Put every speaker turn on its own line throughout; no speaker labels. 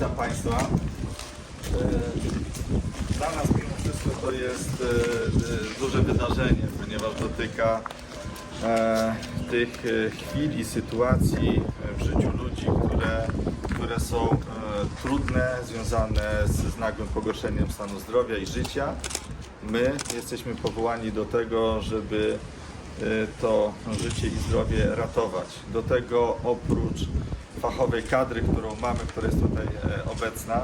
Witam Państwa. E, Dla nas mimo wszystko to jest e, e, duże wydarzenie, ponieważ dotyka tych chwil i sytuacji w życiu ludzi, które, które są trudne, związane z, nagłym pogorszeniem stanu zdrowia i życia. My jesteśmy powołani do tego, żeby to życie i zdrowie ratować. Do tego oprócz fachowej kadry, którą mamy, która jest tutaj e, obecna,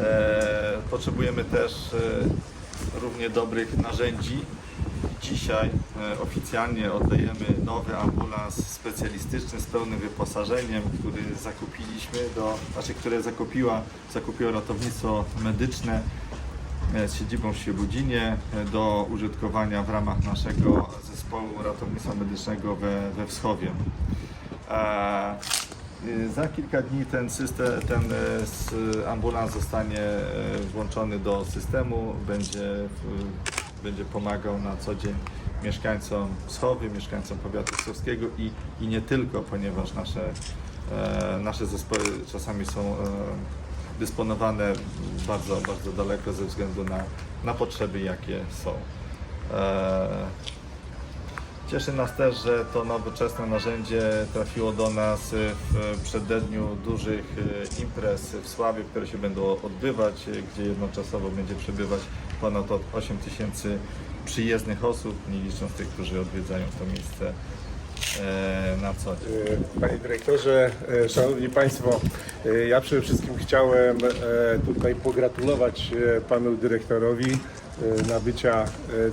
e, potrzebujemy też e, równie dobrych narzędzi. Dzisiaj oficjalnie oddajemy nowy ambulans specjalistyczny z pełnym wyposażeniem, który zakupiliśmy do, znaczy, które zakupiła, zakupiło ratownictwo medyczne z siedzibą w Świebodzinie e, do użytkowania w ramach naszego zespołu ratownictwa medycznego we, we Wschowie. E, y, Za kilka dni ten system, ten e, s- ambulans zostanie e, włączony do systemu, będzie, będzie pomagał na co dzień mieszkańcom Wschowy, mieszkańcom powiatu wschowskiego i, i nie tylko, ponieważ nasze, e, nasze zespoły czasami są e, dysponowane bardzo, bardzo daleko ze względu na, na potrzeby, jakie są. Cieszy nas też, że to nowoczesne narzędzie trafiło do nas w przededniu dużych e, imprez w Sławie, które się będą odbywać, e, gdzie jednoczasowo będzie przebywać ponad 8 tysięcy przyjezdnych osób, nie licząc tych, którzy odwiedzają to miejsce e, na co dzień.
Panie dyrektorze, szanowni państwo, ja przede wszystkim chciałem tutaj pogratulować panu dyrektorowi nabycia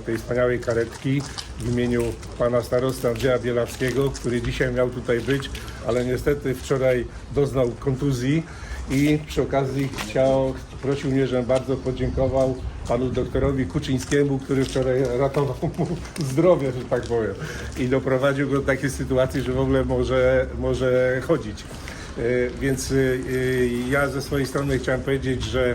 tej wspaniałej karetki w imieniu pana starosty Andrzeja Bielawskiego, który dzisiaj miał tutaj być, ale niestety wczoraj doznał kontuzji i przy okazji chciał, prosił mnie, żebym bardzo podziękował panu doktorowi Kuczyńskiemu, który wczoraj ratował mu zdrowie, że tak powiem i doprowadził go do takiej sytuacji, że w ogóle może, może chodzić. E, Więc e, ja ze swojej strony chciałem powiedzieć, że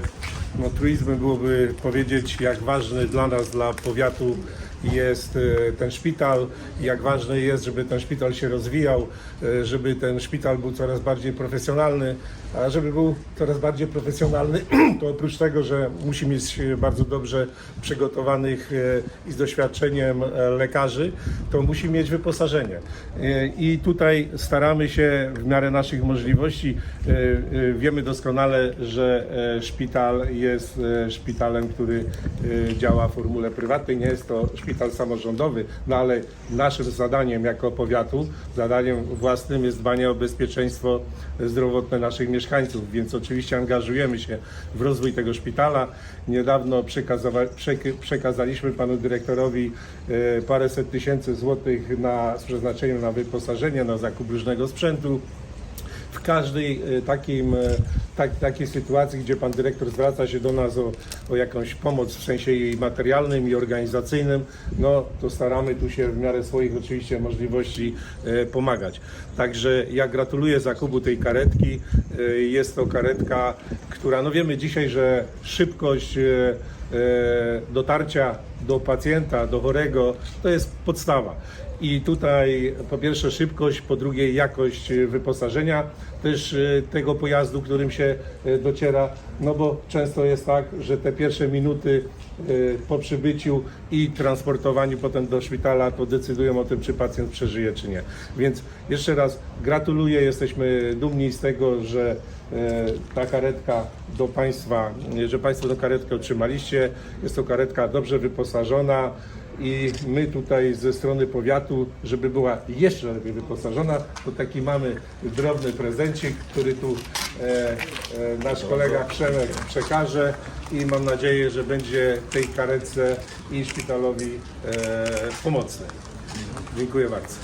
no, truizmem byłoby powiedzieć, jak ważny dla nas, dla powiatu jest e, ten szpital jak ważne jest, żeby ten szpital się rozwijał, e, żeby ten szpital był coraz bardziej profesjonalny, a żeby był coraz bardziej profesjonalny, to oprócz tego, że musi mieć bardzo dobrze przygotowanych e, i z doświadczeniem lekarzy, to musi mieć wyposażenie. I tutaj staramy się w miarę naszych możliwości. Wiemy doskonale, że szpital jest szpitalem, który działa w formule prywatnej, nie jest to szpital samorządowy, no ale naszym zadaniem jako powiatu, zadaniem własnym jest dbanie o bezpieczeństwo zdrowotne naszych mieszkańców, więc oczywiście angażujemy się w rozwój tego szpitala. Niedawno przekazaliśmy panu dyrektorowi e, paręset tysięcy złotych na, z przeznaczeniem na wyposażenie, na zakup różnego sprzętu w każdej e, takim, e, tak, takiej sytuacji, gdzie pan dyrektor zwraca się do nas o, o jakąś pomoc w sensie i materialnym i organizacyjnym, no to staramy tu się w miarę swoich oczywiście możliwości e, pomagać. Także ja gratuluję zakupu tej karetki. E, Jest to karetka, która, no wiemy dzisiaj, że szybkość e, e, dotarcia do pacjenta, do chorego, to jest podstawa. I tutaj po pierwsze szybkość, po drugie jakość e, wyposażenia też e, tego pojazdu, którym się e, dociera, no bo często jest tak, że te pierwsze minuty po przybyciu i transportowaniu potem do szpitala to decydują o tym, czy pacjent przeżyje, czy nie. Więc jeszcze raz gratuluję, jesteśmy dumni z tego, że ta karetka do Państwa, że Państwo tę karetkę otrzymaliście. Jest to karetka dobrze wyposażona i my tutaj ze strony powiatu, żeby była jeszcze lepiej wyposażona, to taki mamy drobny prezencik, który tu e, e, nasz kolega Przemek przekaże i mam nadzieję, że będzie tej karetce i szpitalowi e, pomocny. Dziękuję bardzo.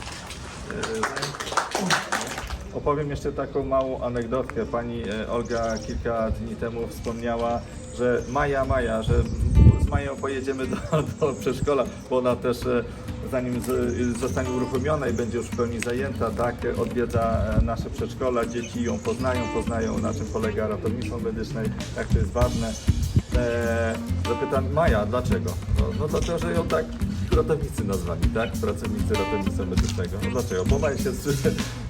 Opowiem jeszcze taką małą anegdotkę. Pani e, Olga kilka dni temu wspomniała, że Maja, Maja, że Mają pojedziemy do, do przedszkola, bo ona też e, zanim z, zostanie uruchomiona i będzie już w pełni zajęta, tak, odwiedza e, nasze przedszkola, dzieci ją poznają, poznają na czym polega ratownictwo medyczne, jak to jest ważne. E, zapytam Maja, dlaczego? No, no dlatego, że ją tak ratownicy nazwali, tak? Pracownicy ratownictwa medycznego. No dlaczego? Bo Maja się z,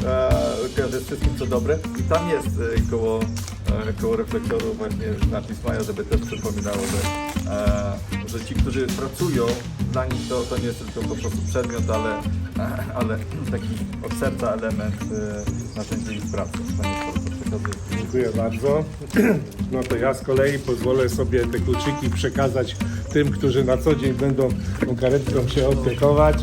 e, z wszystkim co dobre i tam jest e, koło e, koło reflektoru właśnie napis Maja, żeby też przypominało, że, e, że ci, którzy pracują, dla nich to, to nie jest tylko po prostu przedmiot, ale, ale taki od serca element e, ich pracy.
Dziękuję bardzo. No to ja z kolei pozwolę sobie te kluczyki przekazać tym, którzy na co dzień będą tą karetką się opiekować.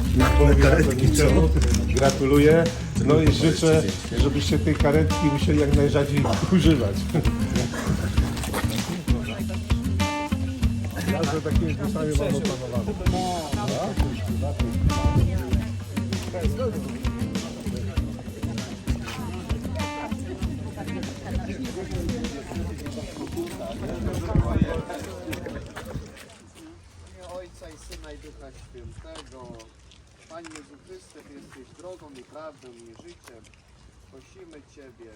Gratuluję. No i życzę, żebyście tej karetki musieli jak najrzadziej używać. Ja że takimi głosami mam opanowane.
Imię Ojca i Syna i Ducha Świętego. Panie Jezu Chryste, Ty jesteś drogą i prawdą i życiem. Prosimy Ciebie,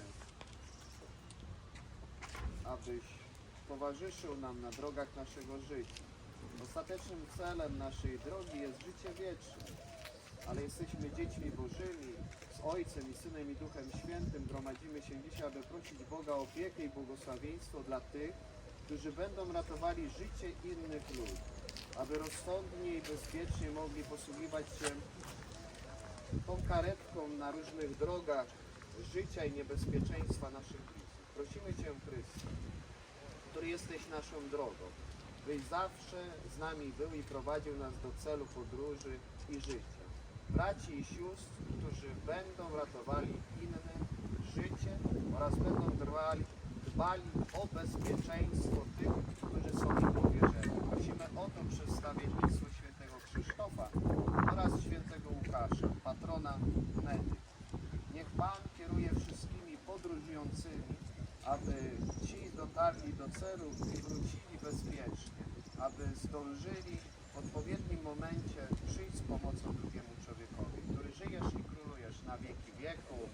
abyś towarzyszył nam na drogach naszego życia. Ostatecznym celem naszej drogi jest życie wieczne, ale jesteśmy dziećmi Bożymi. Z Ojcem i Synem i Duchem Świętym gromadzimy się dzisiaj, aby prosić Boga o opiekę i błogosławieństwo dla tych, którzy będą ratowali życie innych ludzi, aby rozsądnie i bezpiecznie mogli posługiwać się tą karetką na różnych drogach życia i niebezpieczeństwa naszych bliskich. Prosimy Cię, Chryste, który jesteś naszą drogą, byś zawsze z nami był i prowadził nas do celu podróży i życia. Braci i sióstr, którzy będą ratowali innym życie oraz będą dbali, dbali o bezpieczeństwo tych, którzy są im powierzeni. Prosimy o to przedstawiennictwo świętego Krzysztofa oraz świętego Łukasza, patrona medyków. Niech Pan kieruje wszystkimi podróżującymi, aby ci dotarli do celu i wrócili bezpiecznie, aby zdążyli w odpowiednim momencie przyjść z pomocą drugiemu człowiekowi, który żyjesz i królujesz na wieki wieków.